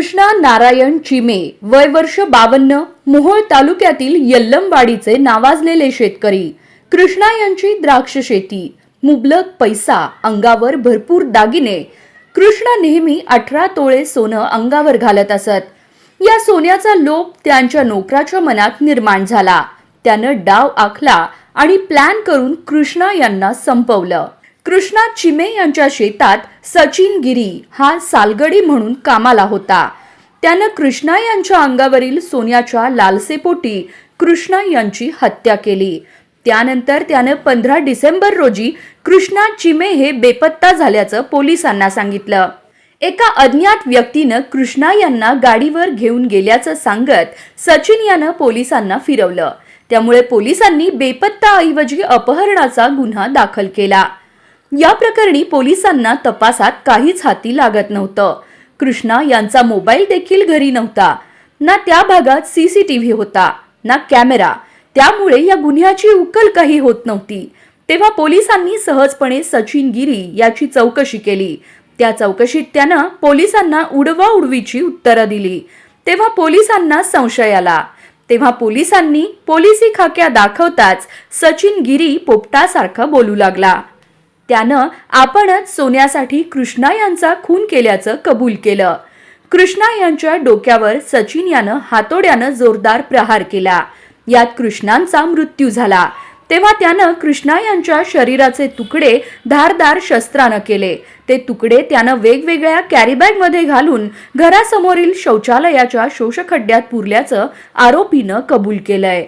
कृष्णा नारायण चिमे वय वर्ष बावन्न मोहोळ तालुक्यातील यल्लमवाडीचे नावाजलेले शेतकरी. कृष्णा यांची द्राक्ष शेती मुबलक पैसा अंगावर भरपूर दागिने. कृष्णा नेहमी अठरा तोळे सोनं अंगावर घालत असत. या सोन्याचा लोभ त्यांच्या नोकराच्या मनात निर्माण झाला. त्यानं डाव आखला आणि प्लॅन करून कृष्णा यांना संपवलं. कृष्णा चिमे यांच्या शेतात सचिन गिरी हा सालगडी म्हणून कामाला होता. त्यानं कृष्णा यांच्या अंगावरील सोन्याच्या लालसेपोटी कृष्णा यांची हत्या केली. त्यानंतर त्यानं पंधरा डिसेंबर रोजी कृष्णा चिमे हे बेपत्ता झाल्याचं पोलिसांना सांगितलं. एका अज्ञात व्यक्तीनं कृष्णा यांना गाडीवर घेऊन गेल्याचं सांगत सचिन यानं पोलिसांना फिरवलं. त्यामुळे पोलिसांनी बेपत्ता ऐवजी अपहरणाचा गुन्हा दाखल केला. या प्रकरणी पोलिसांना तपासात काहीच हाती लागत नव्हतं. कृष्णा यांचा मोबाईल देखील घरी नव्हता. ना त्या भागात सीसीटीव्ही होता ना कॅमेरा. त्यामुळे या गुन्ह्याची उकल काही होत नव्हती. तेव्हा पोलिसांनी सहजपणे सचिन गिरी याची चौकशी केली. त्या चौकशीत त्यानं पोलिसांना उडवा उडवीची उत्तरं दिली. तेव्हा पोलिसांना संशय आला. तेव्हा पोलिसांनी पोलिसी खाक्या दाखवताच सचिन गिरी पोपटासारखं बोलू लागला. त्यानं आपणच सोन्यासाठी कृष्णा यांचा खून केल्याचं कबूल केलं. कृष्णा यांच्या डोक्यावर सचिन यानं हातोड्यानं जोरदार प्रहार केला. यात कृष्णांचा मृत्यू झाला. तेव्हा त्यानं कृष्णा यांच्या शरीराचे तुकडे धारदार शस्त्रानं केले. ते तुकडे त्यानं वेगवेगळ्या कॅरीबॅगमध्ये घालून घरासमोरील शौचालयाच्या शोषखड्ड्यात पुरल्याचं आरोपीनं कबूल केलंय.